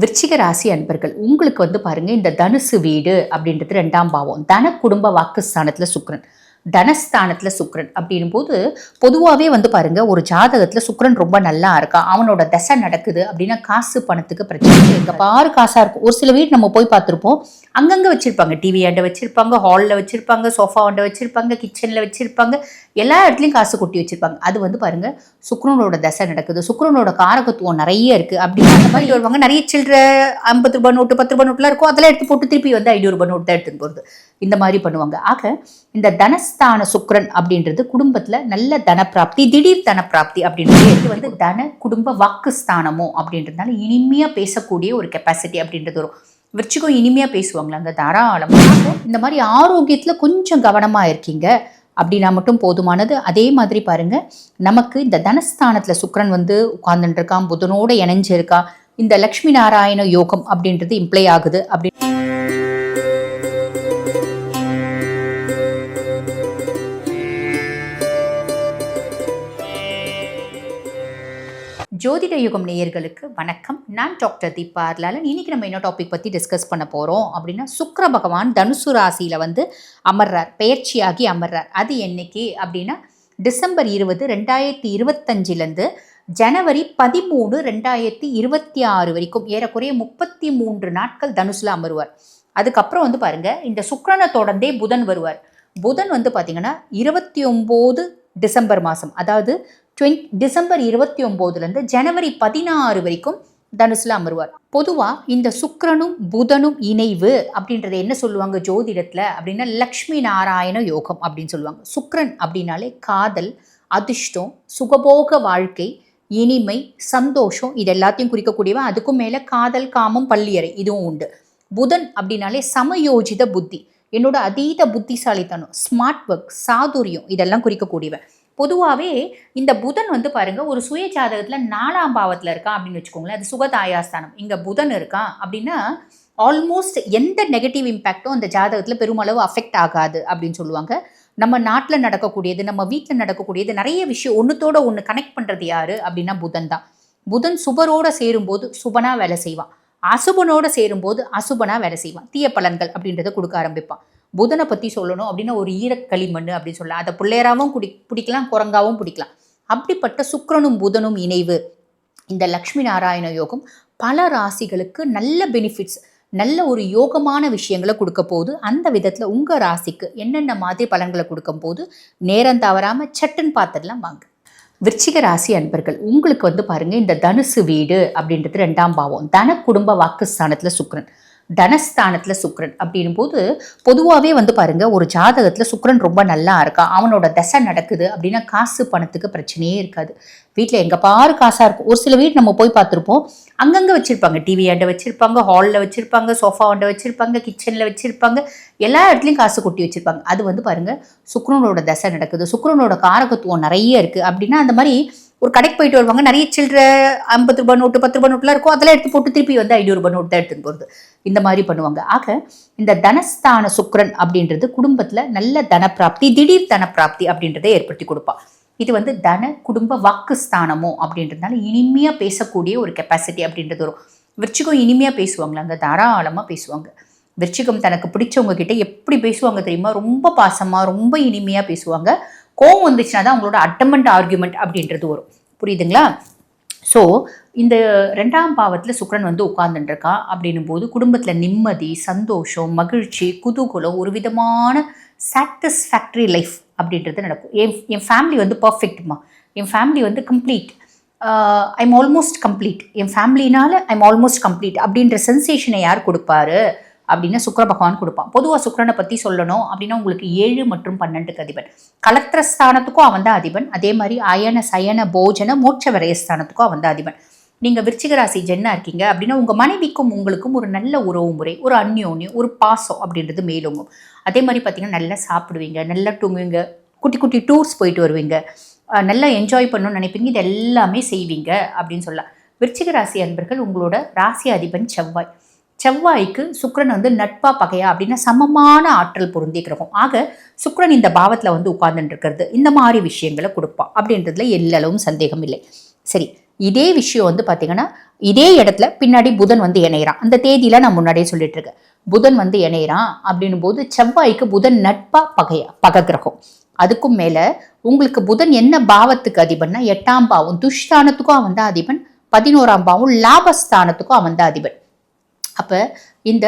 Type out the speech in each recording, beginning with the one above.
விருச்சிக ராசி அன்பர்கள் உங்களுக்கு வந்து பாருங்க இந்த தனுசு வீடு அப்படின்றது ரெண்டாம் பாவம். தன குடும்ப வாக்குஸ்தானத்தில் சுக்கரன். தனஸ்தானத்தில் சுக்ரன் அப்படின்னும் போது பொதுவாகவே வந்து பாருங்க ஒரு ஜாதகத்தில் சுக்ரன் ரொம்ப நல்லா இருக்கா அவனோட தசை நடக்குது அப்படின்னா காசு பணத்துக்கு பிரச்சனை எங்கே பாரு காசாக இருக்கும் ஒரு சில வீடு நம்ம போய் பார்த்துருப்போம் அங்கங்கே வச்சுருப்பாங்க. டிவி ஆண்டை வச்சுருப்பாங்க ஹாலில் வச்சுருப்பாங்க சோஃபா ஆண்டை வச்சுருப்பாங்க கிச்சனில் வச்சுருப்பாங்க. எல்லா இடத்துலையும் காசு கொட்டி வச்சுருப்பாங்க. அது வந்து பாருங்கள் சுக்ரனோட தசை நடக்குது சுக்ரனோட காரகத்துவம் நிறைய இருக்குது அப்படின்னு அந்த மாதிரி வருவாங்க. நிறைய சில்லற ஐம்பது ரூபாய் நோட்டு பத்து ரூபாய் நோட்டுலாம் இருக்கும். அதெல்லாம் எடுத்து போட்டு திருப்பி வந்து ஐநூறுரூபா நோட்டு தான் எடுத்துன்னு போகிறது இந்த மாதிரி பண்ணுவாங்க. ஆக இந்த தனஸ் தனஸ்தான சுக்கரன் அப்படின்றது குடும்பத்துல நல்ல தனப்பிராப்தி திடீர் தனப்பிராப்தி அப்படின்றது இது வந்து தன குடும்ப வாக்குஸ்தானமோ அப்படின்றதுனால இனிமையா பேசக்கூடிய ஒரு கெப்பாசிட்டி அப்படின்றது வரும். விருச்சிகம் இனிமையா பேசுவாங்களாங்க தாராளமாக இந்த மாதிரி ஆரோக்கியத்துல கொஞ்சம் கவனமா இருக்கீங்க அப்படின்னா மட்டும் போதுமானது. அதே மாதிரி பாருங்க நமக்கு இந்த தனஸ்தானத்துல சுக்கரன் வந்து உட்கார்ந்துட்டு இருக்கான் புதனோட இணைஞ்சிருக்கா இந்த லக்ஷ்மி நாராயண யோகம் அப்படின்றது இம்ப்ளை ஆகுது அப்படின்னு ஜோதிட யுகம் நேயர்களுக்கு வணக்கம். நான் டாக்டர் தீபா அர்லாலன். இன்னைக்கு நம்ம என்ன டாபிக் பற்றி டிஸ்கஸ் பண்ண போகிறோம் அப்படின்னா சுக்கர பகவான் தனுசு ராசியில் வந்து அமர்றார் பெயர்ச்சியாகி அமர்றார். அது என்னைக்கு அப்படின்னா டிசம்பர் இருபது ரெண்டாயிரத்தி இருபத்தஞ்சிலேருந்து ஜனவரி பதிமூணு ரெண்டாயிரத்தி இருபத்தி ஆறு வரைக்கும் ஏறக்குறைய முப்பத்தி மூன்று நாட்கள் தனுசில் அமருவார். அதுக்கப்புறம் வந்து பாருங்க இந்த சுக்கரனை தொடர்ந்தே புதன் வருவார். புதன் வந்து பார்த்தீங்கன்னா இருபத்தி ஒம்பது டிசம்பர் மாதம் அதாவது டுவெண்ட் டிசம்பர் இருபத்தி ஒம்போதுலேருந்து ஜனவரி பதினாறு வரைக்கும் தனுசில் அமருவார் பொதுவாக இந்த சுக்கரனும் புதனும் இணைவு அப்படின்றத என்ன சொல்லுவாங்க ஜோதிடத்தில் அப்படின்னா லக்ஷ்மி நாராயண யோகம் அப்படின்னு சொல்லுவாங்க. சுக்கரன் அப்படின்னாலே காதல் அதிர்ஷ்டம் சுகபோக வாழ்க்கை இனிமை சந்தோஷம் இது எல்லாத்தையும் குறிக்கக்கூடியவன் அதுக்கும் மேலே காதல் காமம் பள்ளியறை இதுவும் உண்டு. புதன் அப்படின்னாலே சமயோஜித புத்தி. என்னோட அதீத புத்திசாலித்தனம் ஸ்மார்ட் ஒர்க் சாதுரியம் இதெல்லாம் குறிக்கக்கூடியவன். பொதுவாகவே இந்த புதன் வந்து பாருங்கள் ஒரு சுய ஜாதகத்தில் நாலாம் பாவத்தில் இருக்கான் அப்படின்னு வச்சுக்கோங்களேன். அது சுகதாயாஸ்தானம். இங்கே புதன் இருக்கான் அப்படின்னா ஆல்மோஸ்ட் எந்த நெகட்டிவ் இம்பேக்டும் அந்த ஜாதகத்தில் பெருமளவு அஃபெக்ட் ஆகாது அப்படின்னு சொல்லுவாங்க. நம்ம நாட்டில் நடக்கக்கூடியது நம்ம வீட்டில் நடக்கக்கூடியது நிறைய விஷயம் ஒன்றுத்தோட ஒன்று கனெக்ட் பண்ணுறது யார் அப்படின்னா புதன் தான். புதன் சுபரோடு சேரும்போது சுபனாக வேலை செய்வான். அசுபனோட சேரும்போது அசுபனாக வேலை செய்வான். தீய பலன்கள் அப்படின்றத கொடுக்க ஆரம்பிப்பான். புதனை பற்றி சொல்லணும் அப்படின்னா ஒரு ஈரக்களிமண் அப்படின்னு சொல்லலாம். அதை பிள்ளையராகவும் குடி பிடிக்கலாம் குரங்காவும் பிடிக்கலாம். அப்படிப்பட்ட சுக்கரனும் புதனும் இணைவு. இந்த லக்ஷ்மி நாராயண யோகம் பல ராசிகளுக்கு நல்ல பெனிஃபிட்ஸ் நல்ல ஒரு யோகமான விஷயங்களை கொடுக்க போகுது. அந்த விதத்தில் உங்கள் ராசிக்கு என்னென்ன மாதிரி பலன்களை கொடுக்கும் போது நேரம் தவறாமல் சட்டுன்னு பார்த்துடலாம் வாங்க. விருச்சிக ராசி அன்பர்கள் உங்களுக்கு வந்து பாருங்கள் இந்த தனுசு வீடு அப்படின்றது ரெண்டாம் பாவம். தன குடும்ப வாக்குஸ்தானத்தில் சுக்கரன். தனஸ்தானத்தில் சுக்ரன் அப்படின்னும் போது பொதுவாகவே வந்து பாருங்க ஒரு ஜாதகத்தில் சுக்ரன் ரொம்ப நல்லா இருக்கா அவனோட தசை நடக்குது அப்படின்னா காசு பணத்துக்கு பிரச்சனையே இருக்காது. வீட்டில் எங்கே பாரு காசாக இருக்கும். ஒரு சில வீடு நம்ம போய் பார்த்துருப்போம். அங்கங்கே வச்சுருப்பாங்க. டிவி ஆண்டை வச்சுருப்பாங்க ஹாலில் வச்சுருப்பாங்க சோஃபா ஆண்டை வச்சுருப்பாங்க கிச்சனில் வச்சுருப்பாங்க. எல்லா இடத்துலையும் காசு கொட்டி வச்சுருப்பாங்க. அது வந்து பாருங்கள் சுக்ரனோட தசை நடக்குது. சுக்ரனோட காரகத்துவம் நிறைய இருக்குது அப்படின்னா அந்த மாதிரி ஒரு கடைக்கு போயிட்டு வருவாங்க. நிறைய சில்லற ஐம்பது ரூபாய் நோட்டு பத்து ரூபாய் நோட்டுலாம் இருக்கும். அதெல்லாம் எடுத்து போட்டு திருப்பி வந்து ஐநூறு ரூபாய் நோட்டு தான் எடுத்துன்னு போகிறது இந்த மாதிரி பண்ணுவாங்க. ஆக இந்த தனஸ்தான சுக்கிரன் அப்படின்றது குடும்பத்தில் நல்ல தனப்பிராப்தி திடீர் தனப்பிராப்தி அப்படின்றத ஏற்படுத்தி கொடுப்பா இது வந்து தன குடும்ப வாக்குஸ்தானமோ அப்படின்றதுனால இனிமையாக பேசக்கூடிய ஒரு கெப்பாசிட்டி அப்படின்றது வரும். விருச்சிகம் இனிமையாக பேசுவாங்களாங்க தாராளமாக பேசுவாங்க. விருச்சிகம் தனக்கு பிடிச்சவங்க கிட்ட எப்படி பேசுவாங்க தெரியுமா? ரொம்ப பாசமாக ரொம்ப இனிமையாக பேசுவாங்க. கோவம் வந்துச்சுன்னா தான் அவங்களோட அட்டமெண்ட் ஆர்குமெண்ட் அப்படின்றது வரும். புரியுதுங்களா? ஸோ இந்த ரெண்டாம் பாவத்தில் சுக்கரன் வந்து உட்கார்ந்துட்டுருக்கான் அப்படின்னும் போது குடும்பத்தில் நிம்மதி சந்தோஷம் மகிழ்ச்சி குதூகுலம் ஒரு விதமான சாட்டிஸ்ஃபேக்டரி லைஃப் அப்படின்றது நடக்கும். என் என் ஃபேமிலி வந்து பர்ஃபெக்ட்மா என் ஃபேமிலி வந்து கம்ப்ளீட் ஐம் ஆல்மோஸ்ட் கம்ப்ளீட் என் ஃபேமிலினால ஐம் ஆல்மோஸ்ட் கம்ப்ளீட் அப்படின்ற சென்சேஷனை யார் கொடுப்பாரு? அப்படின்னா சுக்கர பகவான் கொடுப்பான். பொதுவாக சுக்கிரனை பற்றி சொல்லணும் அப்படின்னா உங்களுக்கு ஏழு மற்றும் பன்னெண்டுக்கு அதிபன். கலத்திரஸ்தானத்துக்கும் அவன் தான் அதிபன். அதே மாதிரி அயன சயன போஜன மோட்ச விரயஸ்தானத்துக்கும் அவன் தான் அதிபன். நீங்கள் விருச்சிக ராசி ஜென்னா இருக்கீங்க அப்படின்னா உங்கள் மனைவிக்கும் உங்களுக்கும் ஒரு நல்ல உறவு முறை ஒரு அந்யோன்யம் ஒரு பாசம் அப்படின்றது மேலோங்கும். அதே மாதிரி பார்த்தீங்கன்னா நல்லா சாப்பிடுவீங்க நல்லா தூங்குவீங்க குட்டி குட்டி டூர்ஸ் போயிட்டு வருவீங்க. நல்லா என்ஜாய் பண்ணணும்னு நினைப்பீங்க. இது எல்லாமே செய்வீங்க அப்படின்னு சொல்லலாம். விருச்சிக ராசி அன்பர்கள் உங்களோட ராசி அதிபன் செவ்வாய். செவ்வாய்க்கு சுக்ரன் வந்து நட்பா பகையா அப்படின்னா சமமான ஆற்றல் பொருந்திய கிரகம். ஆக சுக்ரன் இந்த பாவத்தில் வந்து உட்கார்ந்துட்டு இருக்கிறது இந்த மாதிரி விஷயங்களை கொடுப்பான் அப்படின்றதுல எல்லளவும் சந்தேகம் இல்லை. சரி இதே விஷயம் வந்து பார்த்தீங்கன்னா இதே இடத்துல பின்னாடி புதன் வந்து இணையிறான். அந்த தேதியில நான் முன்னாடியே சொல்லிட்டு இருக்கேன் புதன் வந்து இணையிறான் அப்படின்னும் போது செவ்வாய்க்கு புதன் நட்பா பகையா பகை கிரகம். அதுக்கும் மேல உங்களுக்கு புதன் என்ன பாவத்துக்கு அதிபன்னா எட்டாம் பாவம் துஷ்டானத்துக்கும் அவன் தான் அதிபன் பதினோராம் பாவம் லாபஸ்தானத்துக்கும் அவன் தான் அதிபன். அப்போ இந்த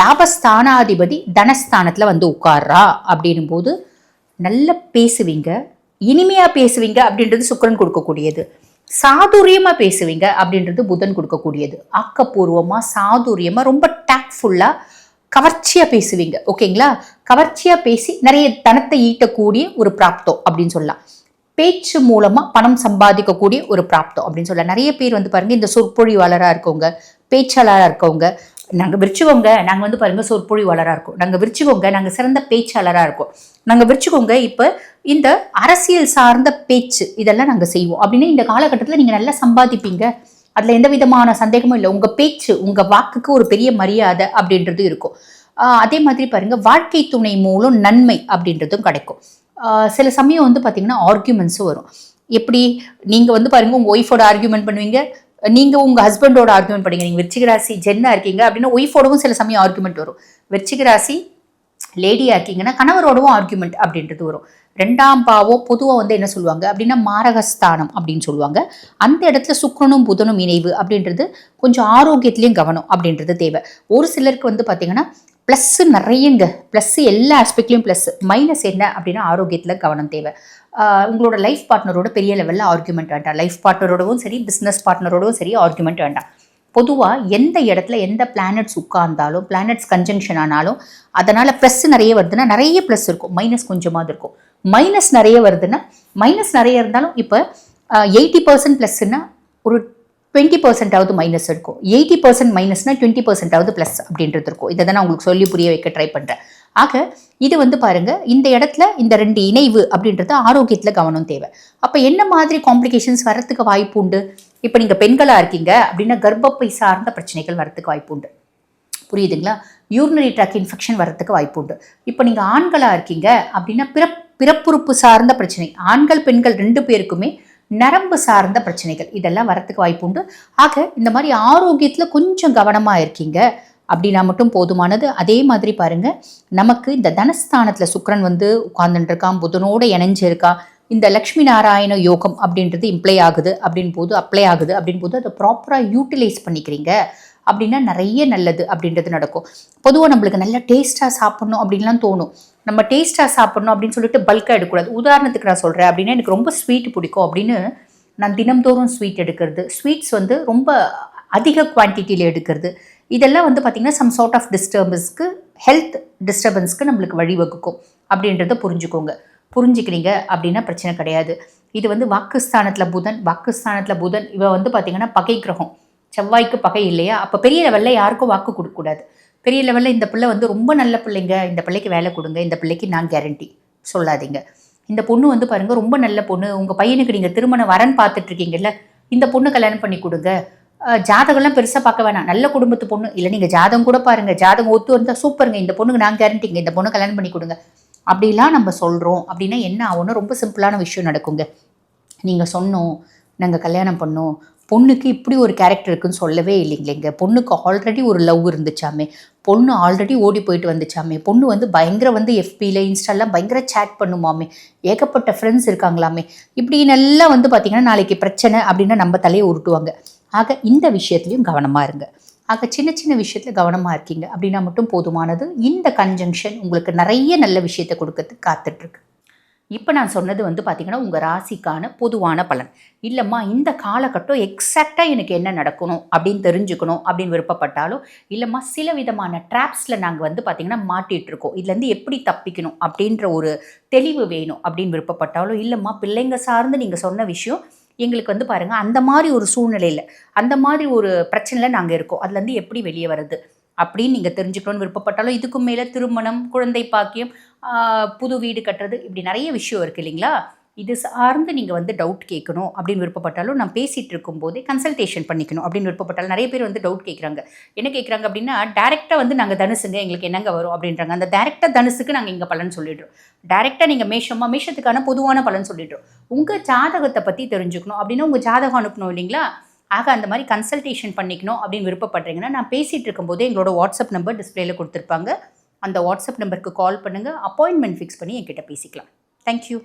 லாபஸ்தானாதிபதி தனஸ்தானத்தில் வந்து உட்கார்றா அப்படின்னும் போது நல்லா பேசுவீங்க இனிமையாக பேசுவீங்க அப்படின்றது சுக்கிரன் கொடுக்கக்கூடியது. சாதுரியமாக பேசுவீங்க அப்படின்றது புதன் கொடுக்கக்கூடியது. ஆக்கப்பூர்வமாக சாதுரியமாக ரொம்ப டேக்ஃபுல்லாக கவர்ச்சியாக பேசுவீங்க. ஓகேங்களா? கவர்ச்சியாக பேசி நிறைய தனத்தை ஈட்டக்கூடிய ஒரு பிராப்தம் அப்படின்னு சொல்லலாம். பேச்சு மூலமாக பணம் சம்பாதிக்கக்கூடிய ஒரு பிராப்தம் அப்படின்னு சொல்லலாம். நிறைய பேர் வந்து பாருங்கள் இந்த சொற்பொழிவாளராக இருக்கவங்க பேச்சாளராக இருக்கவங்க நாங்கள் விரிச்சுக்கோங்க நாங்கள் வந்து பாருங்கள் சொற்பொழிவாளராக இருக்கோம். நாங்கள் விரிச்சுக்கோங்க நாங்கள் சிறந்த பேச்சாளராக இருக்கோம். நாங்கள் விரிச்சுக்கோங்க இப்போ இந்த அரசியல் சார்ந்த பேச்சு இதெல்லாம் நாங்கள் செய்வோம். அப்படின்னு இந்த காலகட்டத்தில் நீங்கள் நல்லா சம்பாதிப்பீங்க. அதில் எந்த விதமான சந்தேகமும் இல்லை. உங்கள் பேச்சு உங்கள் வாக்குக்கு ஒரு பெரிய மரியாதை அப்படின்றது இருக்கும். அதே மாதிரி பாருங்கள் வாழ்க்கை துணை மூலம் நன்மை அப்படின்றதும் கிடைக்கும். சில சமயம் வந்து பார்த்திங்கன்னா ஆர்கியூமெண்ட்ஸும் வரும். எப்படி நீங்கள் வந்து பாருங்கள் உங்கள் ஒய்ஃபோட ஆர்கியூமெண்ட் பண்ணுவீங்க. நீங்க உங்க ஹஸ்பண்டோட ஆர்குமெண்ட் பண்ணீங்க நீங்க விருச்சிக ராசி ஜென்னா இருக்கீங்க அப்படின்னா ஒய்ஃபோடவும் சில சமயம் ஆர்குமெண்ட் வரும். விருச்சிக ராசி லேடியா இருக்கீங்கன்னா கணவரோடவும் ஆர்குமெண்ட் அப்படின்றது வரும். ரெண்டாம் பாவம் பொதுவாக வந்து என்ன சொல்லுவாங்க? அப்படின்னா மாரகஸ்தானம் அப்படின்னு சொல்லுவாங்க. அந்த இடத்துல சுக்கிரனும் புதனும் இணைவு அப்படின்றது கொஞ்சம் ஆரோக்கியத்திலையும் கவனம் அப்படின்றது தேவை. ஒரு சிலருக்கு வந்து பார்த்தீங்கன்னா ப்ளஸ்ஸு நிறையங்க. ப்ளஸ் எல்லா ஆஸ்பெக்ட்லேயும் ப்ளஸ் மைனஸ் என்ன அப்படின்னா ஆரோக்கியத்தில் கவனம் தேவை. உங்களோட லைஃப் பார்ட்னரோட பெரிய லெவலில் ஆர்குமெண்ட் வேண்டாம். லைஃப் பார்ட்னரோடவும் சரி பிஸ்னஸ் பார்ட்னரோடவும் சரி ஆர்குமெண்ட் வேண்டாம். பொதுவாக எந்த இடத்துல எந்த பிளானட்ஸ் உட்கார்ந்தாலும் பிளானட்ஸ் கன்ஜங்ஷன் ஆனாலும் அதனால் ப்ளஸ் நிறைய வருதுன்னா நிறைய ப்ளஸ் இருக்கும். மைனஸ் கொஞ்சமாவது இருக்கும். மைனஸ் நிறைய வருதுன்னா மைனஸ் நிறைய இருந்தாலும் இப்போ எயிட்டி பர்சன்ட் ப்ளஸ்ன்னா ஒரு டுவெண்ட்டி பர்சன்டாவது மைனஸ் இருக்கும். எயிட்டி பர்சன்ட் மைனஸ்னா டுவெண்ட்டி பர்சன்டாவது ப்ளஸ் அப்படின்றது இருக்கும். இதை தான் நான் உங்களுக்கு சொல்லி புரிய வைக்க ட்ரை பண்ணுறேன் ஆக இது வந்து பாருங்க இந்த இடத்துல இந்த ரெண்டு இணைவு அப்படின்றது ஆரோக்கியத்தில் கவனம் தேவை. அப்போ என்ன மாதிரி காம்ப்ளிகேஷன்ஸ் வரத்துக்கு வாய்ப்பு உண்டு? இப்போ நீங்கள் பெண்களாக இருக்கீங்க அப்படின்னா கர்ப்பப்பை சார்ந்த பிரச்சனைகள் வரத்துக்கு வாய்ப்பு உண்டு. புரியுதுங்களா? யூரினரி ட்ராக் இன்ஃபெக்ஷன் வரத்துக்கு வாய்ப்பு உண்டு. இப்போ நீங்கள் ஆண்களாக இருக்கீங்க அப்படின்னா பிறப் பிறப்புறுப்பு சார்ந்த பிரச்சனை. ஆண்கள் பெண்கள் ரெண்டு பேருக்குமே நரம்பு சார்ந்த பிரச்சனைகள். இதெல்லாம் வரத்துக்கு வாய்ப்பு உண்டு. ஆக இந்த மாதிரி ஆரோக்கியத்தில் கொஞ்சம் கவனமாக இருக்கீங்க அப்படின்னா மட்டும் போதுமானது. அதே மாதிரி பாருங்க நமக்கு இந்த தனஸ்தானத்தில் சுக்கரன் வந்து உட்கார்ந்துட்டுருக்கான் இருக்கான் புதனோட இந்த லக்ஷ்மி நாராயண யோகம் அப்படின்றது இம்ப்ளை ஆகுது அப்படின் போது அப்ளை ஆகுது அப்படின் போது அதை ப்ராப்பராக யூட்டிலைஸ் பண்ணிக்கிறீங்க. அப்படின்னா நிறைய நல்லது அப்படின்றது நடக்கும். பொதுவாக நம்மளுக்கு நல்லா டேஸ்ட்டாக சாப்பிட்ணும் அப்படின்லாம் தோணும். நம்ம டேஸ்ட்டாக சாப்பிட்ணும் அப்படின்னு சொல்லிட்டு பல்காக எடுக்கக்கூடாது. உதாரணத்துக்கு நான் சொல்கிறேன் அப்படின்னா எனக்கு ரொம்ப ஸ்வீட் பிடிக்கும் அப்படின்னு நான் தினம்தோறும் ஸ்வீட் எடுக்கிறது. ஸ்வீட்ஸ் வந்து ரொம்ப அதிக குவான்டிட்டியில் எடுக்கிறது. இதெல்லாம் வந்து பார்த்திங்கன்னா சம் சார்ட் ஆஃப் டிஸ்டர்பன்ஸ்க்கு ஹெல்த் டிஸ்டர்பன்ஸ்க்கு நம்மளுக்கு வழிவகுக்கும் அப்படின்றத புரிஞ்சுக்கோங்க. புரிஞ்சுக்கிறீங்க அப்படின்னா பிரச்சனை கிடையாது. இது வந்து வாக்குஸ்தானத்தில் புதன் வாக்குஸ்தானத்தில் புதன் இவன் வந்து பார்த்திங்கன்னா பகை கிரகம். செவ்வாய்க்கு பகை இல்லையா? அப்போ பெரிய லெவலில் யாருக்கும் வாக்கு கொடுக்கக்கூடாது பெரிய லெவலில் இந்த பிள்ளை வந்து ரொம்ப நல்ல பிள்ளைங்க இந்த பிள்ளைக்கு வேலை கொடுங்க இந்த பிள்ளைக்கு நான் கேரண்டி சொல்லாதீங்க. இந்த பொண்ணு வந்து பாருங்கள் ரொம்ப நல்ல பொண்ணு. உங்கள் பையனுக்கு நீங்கள் திருமண வரன் பார்த்துட்ருக்கீங்கல்ல இந்த பொண்ணு கல்யாணம் பண்ணி கொடுங்க. ஜாதகம்லாம் பெருசாக பார்க்க வேணாம். நல்ல குடும்பத்து பொண்ணு. இல்லை நீங்கள் ஜாதகம் கூட பாருங்க. ஜாதகம் ஒத்து வந்தால் சூப்பருங்க. இந்த பொண்ணுக்கு நான் கேரண்டிங்க இந்த பொண்ணு கல்யாணம் பண்ணி கொடுங்க. அப்படிலாம் நம்ம சொல்கிறோம் அப்படின்னா என்ன ஆகும்னா ரொம்ப சிம்பிளான விஷயம் நடக்குங்க. நீங்கள் சொன்னோம் நாங்கள் கல்யாணம் பண்ணோம். பொண்ணுக்கு இப்படி ஒரு கேரக்டர் இருக்குன்னு சொல்லவே இல்லைங்களேங்க. பொண்ணுக்கு ஆல்ரெடி ஒரு லவ் இருந்துச்சாமே. பொண்ணு ஆல்ரெடி ஓடி போயிட்டு வந்துச்சாமே. பொண்ணு வந்து பயங்கர வந்து எஃபியில் இன்ஸ்டாலாம் பயங்கர சேட் பண்ணுமாமே. ஏகப்பட்ட ஃப்ரெண்ட்ஸ் இருக்காங்களாமே. இப்படி நல்லா வந்து பார்த்திங்கன்னா நாளைக்கு பிரச்சனை அப்படின்னா நம்ம தலையை உருட்டுவாங்க. ஆக இந்த விஷயத்துலையும் கவனமாக இருங்க. ஆக சின்ன சின்ன விஷயத்தில் கவனமாக இருக்கீங்க. அப்படின்னா மட்டும் போதுமானது. இந்த கன்ஜங்ஷன் உங்களுக்கு நிறைய நல்ல விஷயத்தை கொடுக்கறதுக்கு காத்துட்ருக்கு இப்போ நான் சொன்னது வந்து பார்த்திங்கன்னா உங்கள் ராசிக்கான பொதுவான பலன். இல்லைம்மா இந்த காலகட்டம் எக்ஸாக்டாக எனக்கு என்ன நடக்கணும் அப்படின்னு தெரிஞ்சுக்கணும் அப்படின்னு விருப்பப்பட்டாலும் இல்லைம்மா சில விதமான ட்ராப்ஸில் நாங்கள் வந்து பார்த்திங்கன்னா மாட்டிகிட்டு இருக்கோம். இதுலேருந்து எப்படி தப்பிக்கணும் அப்படின்ற ஒரு தெளிவு வேணும் அப்படின்னு விருப்பப்பட்டாலும் இல்லைம்மா பிள்ளைங்க சார்ந்து நீங்கள் சொன்ன விஷயம் எங்களுக்கு வந்து பாருங்கள் அந்த மாதிரி ஒரு சூழ்நிலையில் அந்த மாதிரி ஒரு பிரச்சனையில் நாங்கள் இருக்கோம். அதுலேருந்து எப்படி வெளியே வர்றது அப்படின்னு நீங்கள் தெரிஞ்சுக்கணும்னு விருப்பப்பட்டாலும் இதுக்கும் மேலே திருமணம் குழந்தை பாக்கியம் புது வீடு கட்டுறது இப்படி நிறைய விஷயம் இருக்குது இல்லைங்களா? இது சார்ந்து நீங்கள் வந்து டவுட் கேட்கணும் அப்படின்னு விருப்பப்பட்டாலும் நான் பேசிகிட்டு இருக்கும்போதே கன்சல்டேஷன் பண்ணிக்கணும் அப்படின்னு விருப்பப்பட்டாலும் நிறைய பேர் வந்து டவுட் கேட்குறாங்க. என்ன கேட்குறாங்க அப்படின்னா டேரெக்டாக வந்து நாங்கள் தனுசுங்க எங்களுக்கு என்னங்க வரும் அப்படின்றாங்க. அந்த டேரெக்டாக தனுசுக்கு நாங்கள் இங்கே பலன் சொல்லிடுறோம். டேரெக்டாக நீங்கள் மேஷமாக மேஷத்துக்கான பொதுவான பலன் சொல்லிடுறோம். உங்கள் ஜாதகத்தை பற்றி தெரிஞ்சுக்கணும் அப்படின்னா உங்கள் ஜாதகம் அனுப்பணும் இல்லைங்களா? ஆக அந்த மாதிரி கன்சல்டேஷன் பண்ணிக்கணும் அப்படின்னு விருப்பப்படுறீங்கன்னா நான் பேசிகிட்டு இருக்கும்போதே எங்களோட வாட்ஸ்அப் நம்பர் டிஸ்பிளேல கொடுத்துருப்பாங்க. அந்த வாட்ஸ்அப் நம்பருக்கு கால் பண்ணுங்கள் அப்பாயின்மெண்ட் ஃபிக்ஸ் பண்ணி என்கிட்ட பேசிக்கலாம். தேங்க்யூ